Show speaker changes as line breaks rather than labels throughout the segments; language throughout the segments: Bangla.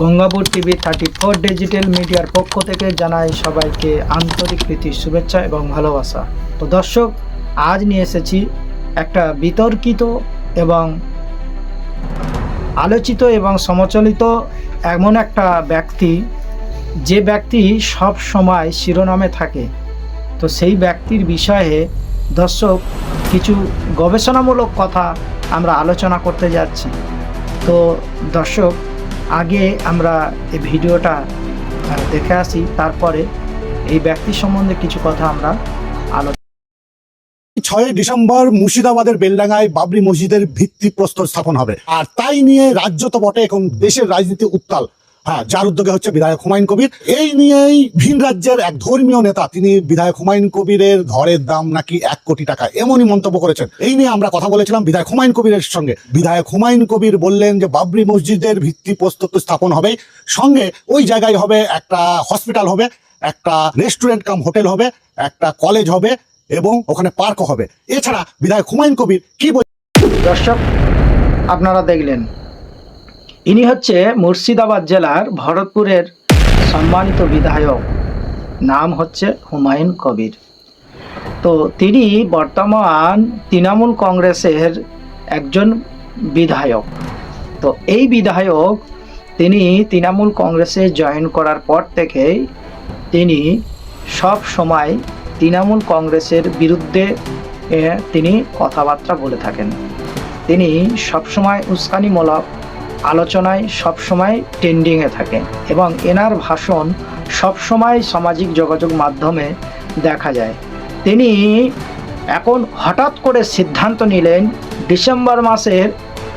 Gangapur TV thirty four digital মিডিয়ার পক্ষ থেকে জানাই সবাইকে আন্তরিক প্রীতি, শুভেচ্ছা এবং ভালোবাসা। তো দর্শক, আজ নিয়ে এসেছি একটা বিতর্কিত এবং আলোচিত এবং সমচলিত এমন একটা ব্যক্তি, যে ব্যক্তি সব সময় শিরোনামে থাকে। তো সেই ব্যক্তির বিষয়ে দর্শক, কিছু গবেষণামূলক কথা আমরা আলোচনা করতে যাচ্ছি। তো দর্শক আগে আমরা এই ভিডিওটা দেখে আসি, তারপরে এই ব্যক্তি সম্বন্ধে কিছু কথা আমরা আলোচনা
ছয় ডিসেম্বর মুর্শিদাবাদের বেলডাঙ্গায় বাবরি মসজিদের ভিত্তিপ্রস্তর স্থাপন হবে। আর তাই নিয়ে রাজ্য তো বটে এখন দেশের রাজনীতি উত্তাল। হ্যাঁ যার উদ্যোগে হচ্ছে বিধায়ক হুমায়ুন কবির। এই নিয়েই ভিন রাজ্যের এক ধর্মীয় নেতা, তিনি বিধায়ক হুমায়ুন কবিরের ঘরের দাম নাকি এক কোটি টাকা, এমনই মন্তব্য করেছেন। এই নিয়ে আমরা কথা বলেছিলাম বিধায়ক হুমায়ুন কবিরের সঙ্গে। বিধায়ক হুমায়ুন কবির বললেন যে, বাবরি মসজিদের ভিত্তিপ্রস্তর তো স্থাপন হবে, সঙ্গে ওই জায়গায় হবে একটা হসপিটাল হবে, একটা রেস্টুরেন্ট কাম হোটেল হবে, একটা কলেজ হবে এবং ওখানে পার্কও হবে। এছাড়া বিধায়ক হুমায়ুন কবির কি
দর্শক, আপনারা দেখলেন ইনি হচ্ছে মুর্শিদাবাদ জেলার ভরতপুরের সম্মানিত বিধায়ক। নাম হচ্ছে হুমায়ুন কবির। তো তিনি বর্তমান তৃণমূল কংগ্রেসের একজন বিধায়ক। তো এই বিধায়ক তিনি তৃণমূল কংগ্রেসে জয়েন করার পর থেকেই তিনি সব সময় তৃণমূল কংগ্রেসের বিরুদ্ধে তিনি কথাবার্তা বলে থাকেন। তিনি সবসময় উস্কানিমূলক আলোচনায় সবসময় ট্রেন্ডিংয়ে থাকেন এবং এনার ভাষণ সবসময় সামাজিক যোগাযোগ মাধ্যমে দেখা যায়। তিনি এখন হঠাৎ করে সিদ্ধান্ত নিলেন, ডিসেম্বর মাসের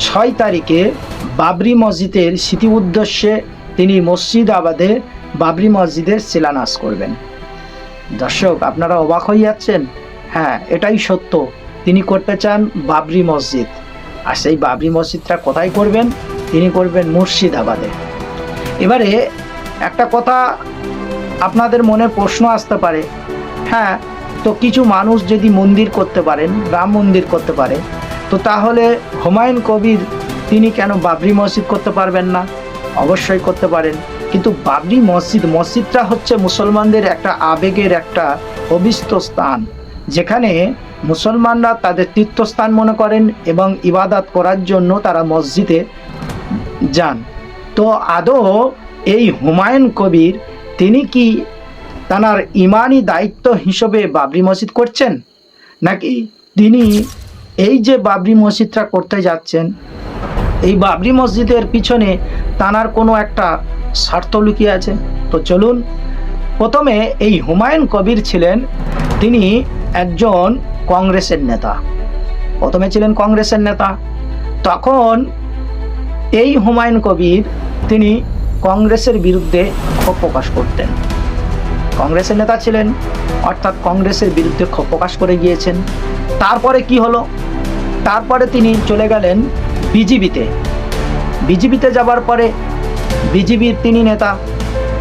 ছয় তারিখে বাবরি মসজিদের স্মৃতি উদ্দেশ্যে তিনি মসজিদাবাদে বাবরি মসজিদের শিলান্যাস করবেন। দর্শক, আপনারা অবাক হয়ে যাচ্ছেন? হ্যাঁ এটাই সত্য। তিনি করতে চান বাবরি মসজিদ। আর সেই বাবরি মসজিদটা কোথায় করবেন? তিনি করবেন মুর্শিদাবাদে। এবারে একটা কথা আপনাদের মনে প্রশ্ন আসতে পারে হ্যাঁ তো কিছু মানুষ যদি মন্দির করতে পারেন, রাম মন্দির করতে পারে, তো তাহলে হুমায়ুন কবির তিনি কেন বাবরি মসজিদ করতে পারবেন না? অবশ্যই করতে পারেন। কিন্তু বাবরি মসজিদ, মসজিদটা হচ্ছে মুসলমানদের একটা আবেগের একটা অবিষ্ট স্থান, যেখানে মুসলমানরা তাদের তীর্থস্থান মনে করেন এবং ইবাদত করার জন্য তারা মসজিদে যান। তো আদৌ এই হুমায়ুন কবির তিনি কি তার ইমানি দায়িত্ব হিসেবে বাবরি মসজিদ করছেন? নাকি তিনি এই যে বাবরি মসজিদটা করতে যাচ্ছেন, এই বাবরি মসজিদের পিছনে তানার কোনো একটা স্বার্থ লুকিয়ে আছে? তো চলুন, প্রথমে এই হুমায়ুন কবির ছিলেন তিনি একজন কংগ্রেসের নেতা। প্রথমে ছিলেন কংগ্রেসের নেতা। তখন এই হুমায়ুন কবির তিনি কংগ্রেসের বিরুদ্ধে ক্ষোভ প্রকাশ করতেন। কংগ্রেসের নেতা ছিলেন, অর্থাৎ কংগ্রেসের বিরুদ্ধে ক্ষোভ প্রকাশ করে গিয়েছেন। তারপরে কি হলো? তারপরে তিনি চলে গেলেন বিজিবিতে। বিজিবিতে যাবার পরে বিজিবির তিনি নেতা।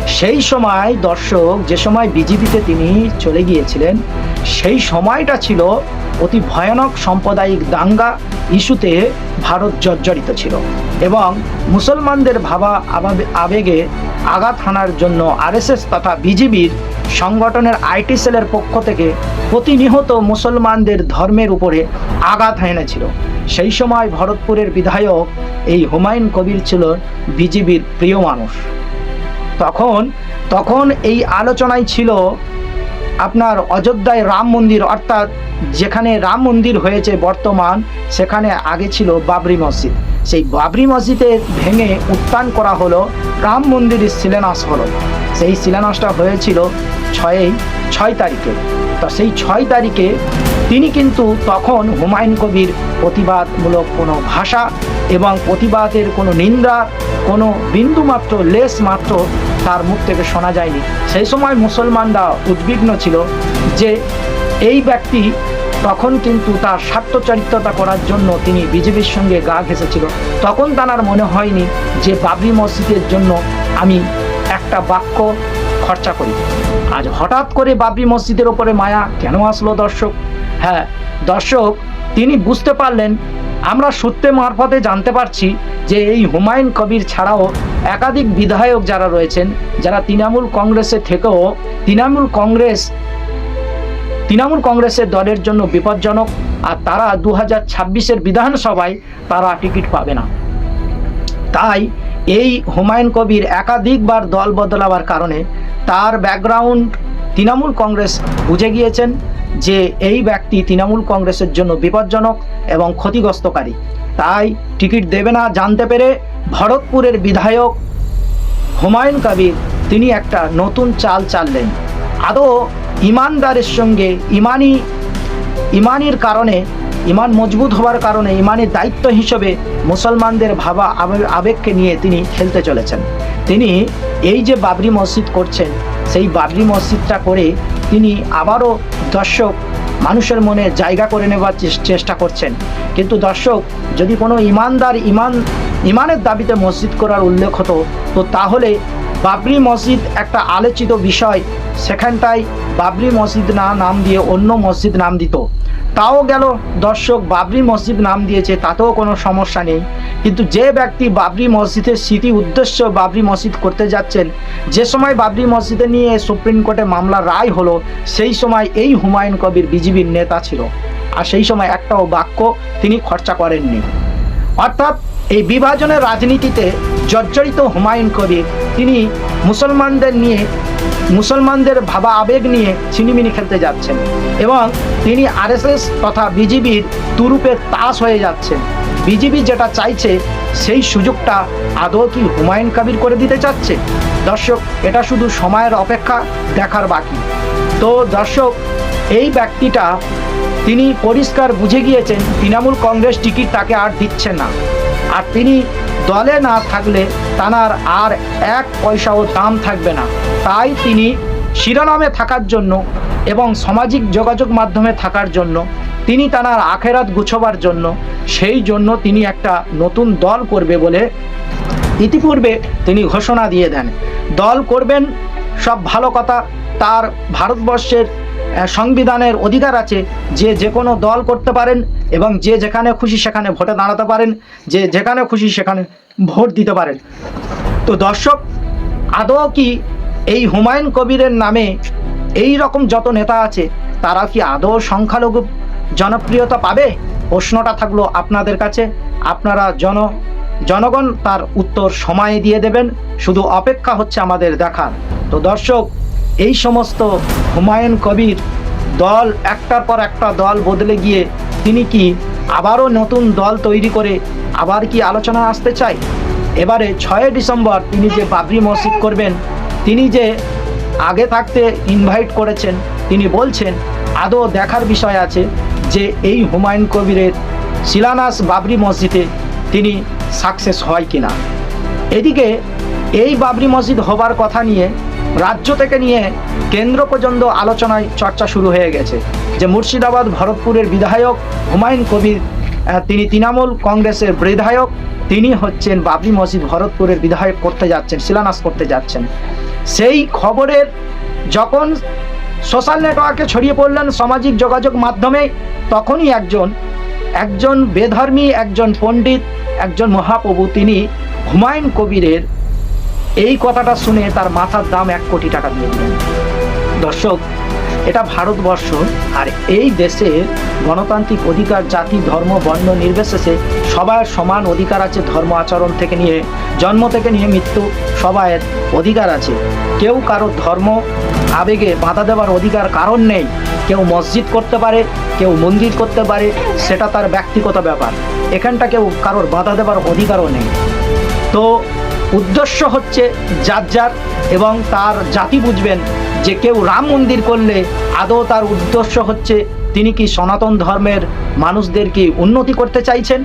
সেই সময় দর্শক, যে সময় বিজিবিতে তিনি চলে গিয়েছিলেন, সেই সময়টা ছিল অতি ভয়ানক সাম্প্রদায়িক দাঙ্গা ইস্যুতে ভারত জর্জরিত ছিল এবং মুসলমানদের ভাবা আবেগে আঘাত হানার জন্য আরএসএস তথা বিজিবির সংগঠনের আইটি সেলের পক্ষ থেকে প্রতিনিহত মুসলমানদের ধর্মের উপরে আঘাত হেনেছিল। সেই সময় ভরতপুরের বিধায়ক এই হুমায়ুন কবির ছিল বিজিবির প্রিয় মানুষ। তখন তখন এই আলোচনায় ছিল আপনার অযোধ্যায় রাম মন্দির, অর্থাৎ যেখানে রাম মন্দির হয়েছে বর্তমান, সেখানে আগে ছিল বাবরি মসজিদ। সেই বাবরি মসজিদে ভেঙে উত্থান করা হলো, রাম মন্দিরের শিলান্যাস হলো। সেই শিলান্যাসটা হয়েছিল ছয়ই, ছয় তারিখে। তো সেই ছয় তারিখে তিনি কিন্তু তখন হুমায়ুন কবির প্রতিবাদমূলক কোনো ভাষা এবং প্রতিবাদের কোনো নিন্দা, কোনো বিন্দুমাত্র লেশ মাত্র তার মুখ থেকে শোনা যায়নি। সেই সময় মুসলমানরা উদ্বিগ্ন ছিল যে এই ব্যক্তি তখন কিন্তু তার স্বার্থচারিত্রতা করার জন্য তিনি বিজেপির সঙ্গে গা ঘেঁষেছিল। তখন তার মনে হয়নি যে বাবরি মসজিদের জন্য আমি একটা বাক্য খরচা করি। আজ হঠাৎ করে বাবরি মসজিদের ওপরে মায়া কেন আসলো দর্শক? হ্যাঁ দর্শক, তিনি বুঝতে পারলেন, আমরা সূত্রে মারফতে জানতে পারছি যে এই হুমায়ুন কবির ছাড়াও একাধিক বিধায়ক যারা রয়েছেন, যারা তৃণমূল কংগ্রেসে থেকেও, তৃণমূল কংগ্রেস তৃণমূল কংগ্রেসের দলের জন্য বিপজ্জনক, আর তারা দু হাজার ছাব্বিশের বিধানসভায় তারা টিকিট পাবে না। তাই এই হুমায়ুন কবির একাধিকবার দল বদলাবার কারণে তার ব্যাকগ্রাউন্ড তৃণমূল কংগ্রেস বুঝে গিয়েছেন যে এই ব্যক্তি তৃণমূল কংগ্রেসের জন্য বিপজ্জনক এবং ক্ষতিগ্রস্তকারী। তাই টিকিট দেবে না জানতে পেরে ভরতপুরের বিধায়ক হুমায়ুন কবির তিনি একটা নতুন চাল চাললেন। আদৌ ইমানদারের সঙ্গে ইমানি, ইমানির কারণে, ইমান মজবুত হওয়ার কারণে ইমানের দায়িত্ব হিসেবে মুসলমানদের ভাবা আবে- আবেগকে নিয়ে তিনি খেলতে চলেছেন। তিনি এই যে বাবরি মসজিদ করছেন, সেই বাবরি মসজিদটা করে তিনি আবারও দর্শক মানুষের মনে জায়গা করে নেবার চেষ্টা করছেন। কিন্তু দর্শক, যদি কোনো ইমানদার ইমান, ইমানের দাবিতে মসজিদ করার উল্লেখ হতো, তো তাহলে বাবরি মসজিদ একটা আলোচিত বিষয়। সেখানটায় বাবরি মসজিদ না নাম দিয়ে অন্য মসজিদ নাম দিত। তাও গেল দর্শক বাবরি মসজিদ নাম দিয়েছে, তাতেও কোনো সমস্যা নেই। কিন্তু যে ব্যক্তি বাবরি মসজিদের স্মৃতি উদ্দেশ্য বাবরি মসজিদ করতে যাচ্ছেন, যে সময় বাবরি মসজিদে নিয়ে সুপ্রিম কোর্টে মামলা রায় হলো, সেই সময় এই হুমায়ুন কবির বিজিবির নেতা ছিল। আর সেই সময় একটাও বাক্য তিনি খরচা করেননি। অর্থাৎ এই বিভাজনের রাজনীতিতে জর্জরিত হুমায়ুন কবির। তিনি মুসলমানদের নিয়ে, মুসলমানদের ভাবা আবেগ নিয়ে ছিনিমিনি খেলতে যাচ্ছেন এবং তিনি আরএসএস তথা বিজিবির তুরুপে তাস হয়ে যাচ্ছেন। বিজিবি যেটা চাইছে, সেই সুযোগটা আদৌ কি হুমায়ুন কবির করে দিতে চাচ্ছে? দর্শক, এটা শুধু সময়ের অপেক্ষা দেখার বাকি। তো দর্শক, এই ব্যক্তিটা, তিনি পরিষ্কার বুঝে গিয়েছেন, তৃণমূল কংগ্রেস টিকিট তাকে আর দিচ্ছে না। আর তিনি দলে না থাকলে তানার আর এক পয়সাও দাম থাকবে না। তাই তিনি শিরোনামে থাকার জন্য এবং সামাজিক যোগাযোগ মাধ্যমে থাকার জন্য তিনি তানার আখেরাত গুছবার জন্য সেই জন্য তিনি একটা নতুন দল করবে বলে ইতিপূর্বে তিনি ঘোষণা দিয়ে দেন। দল করবেন সব ভালো কথা, তার ভারতবর্ষের সংবিধানের অধিকার আছে যে যে কোনো দল করতে পারেন এবং যে যেখানে খুশি সেখানে ভোটে দাঁড়াতে পারেন, যে যেখানে খুশি সেখানে ভোট দিতে পারেন। তো দর্শক, আদৌ কি এই হুমায়ুন কবিরের নামে এই রকম যত নেতা আছে, তারা কি আদৌ সংখ্যালঘু জনপ্রিয়তা পাবে? প্রশ্নটা থাকল আপনাদের কাছে। আপনারা জন, জনগণ তার উত্তর সময়ে দিয়ে দেবেন। শুধু অপেক্ষা হচ্ছে আমাদের দেখার। তো দর্শক এই সমস্ত হুমায়ুন কবির দল একটার পর একটা দল বদলে গিয়ে তিনি কি আবারও নতুন দল তৈরি করে আবার কি আলোচনা আসতে চায়? এবারে ছয় ডিসেম্বর তিনি যে বাবরি মসজিদ করবেন, তিনি যে আগে থাকতে ইনভাইট করেছেন, তিনি বলছেন, আদৌ দেখার বিষয় আছে যে এই হুমায়ুন কবিরের শিলানাস বাবরি মসজিদে তিনি সাকসেস হয় কিনা? এদিকে এই বাবরি মসজিদ হবার কথা নিয়ে রাজ্য থেকে নিয়ে কেন্দ্র পর্যন্ত আলোচনায় চর্চা শুরু হয়ে গেছে। যে মুর্শিদাবাদ, ভরতপুরের বিধায়ক হুমায়ুন কবির তিনি তৃণমূল কংগ্রেসের বিধায়ক, তিনি হচ্ছেন বাবরি মসজিদ ভরতপুরের বিধায়ক করতে যাচ্ছেন, শিলান্যাস করতে যাচ্ছেন। সেই খবরের যখন সোশ্যাল নেটওয়ার্কে ছড়িয়ে পড়লেন সামাজিক যোগাযোগ মাধ্যমে, তখনই একজন একজন বেধর্মী, একজন পণ্ডিত, একজন মহাপ্রভু, তিনি হুমায়ুন কবিরের এই কথাটা শুনে তার মাথার দাম এক কোটি টাকা দিয়ে দিলেন। দর্শক, এটা ভারতবর্ষ আর এই দেশে গণতান্ত্রিক অধিকার, জাতি, ধর্ম, বর্ণ নির্বিশেষে সবার সমান অধিকার আছে ধর্ম আচরণ থেকে নিয়ে জন্ম থেকে নিয়ে মৃত্যু সবাইয়ের অধিকার আছে। কেউ কারও ধর্ম আবেগে বাধা দেওয়ার অধিকার কারণ নেই। কেউ মসজিদ করতে পারে, কেউ মন্দির করতে পারে, সেটা তার ব্যক্তিগত ব্যাপার। এখানটা কেউ কারোর বাধা দেওয়ার অধিকারও নেই। তো উদ্দেশ্য হচ্ছে যার যার এবং তার জাতি বুঝবেন যে কেউ রাম মন্দির করলে আদৌ তার উদ্দেশ্য হচ্ছে তিনি কি সনাতন ধর্মের মানুষদের কি উন্নতি করতে চাইছেন?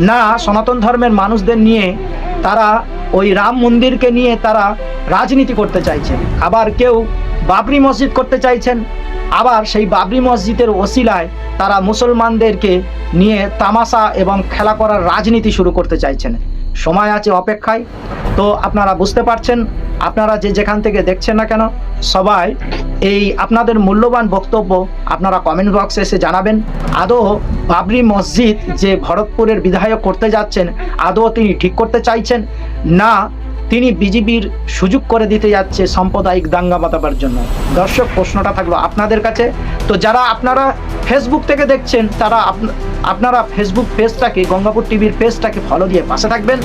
না, সনাতন ধর্মের মানুষদের নিয়ে তারা ওই রাম মন্দিরকে নিয়ে তারা রাজনীতি করতে চাইছেন। আবার কেউ বাবরি মসজিদ করতে চাইছেন, আবার সেই বাবরি মসজিদের ওসিলায় তারা মুসলমানদেরকে নিয়ে তামাশা এবং খেলা করার রাজনীতি শুরু করতে চাইছেন। সময় আছে অপেক্ষায়। তো আপনারা বুঝতে পারছেন, আপনারা যে যেখান থেকে দেখছেন না কেন, সবাই এই আপনাদের মূল্যবান বক্তব্য আপনারা কমেন্ট বক্সে এসে জানাবেন। আদৌ বাবরি মসজিদ যে ভরতপুরের বিধায়ক করতে যাচ্ছেন, আদৌ তিনি ঠিক করতে চাইছেন? না, তিনি বিজেপির সুযোগ করে দিতে যাচ্ছে সাম্প্রদায়িক দাঙ্গা বাতাবার জন্য। দর্শক, প্রশ্নটা থাকল আপনাদের কাছে। তো যারা আপনারা ফেসবুক থেকে দেখছেন, তারা আপনারা ফেসবুক পেজটাকে, গঙ্গাপুর টিভির পেজটাকে ফলো দিয়ে পাশে থাকবেন।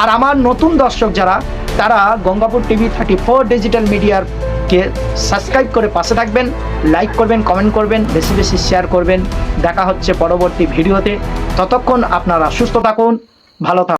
আর আমার নতুন দর্শক যারা, তারা Gangapur TV thirty four digital মিডিয়ার কে সাবস্ক্রাইব করে পাশে থাকবেন লাইক করবেন কমেন্ট করবেন, বেশি বেশি শেয়ার করবেন। দেখা হচ্ছে পরবর্তী ভিডিওতে। ততক্ষণ আপনারা সুস্থ থাকুন, ভালো থাকুন।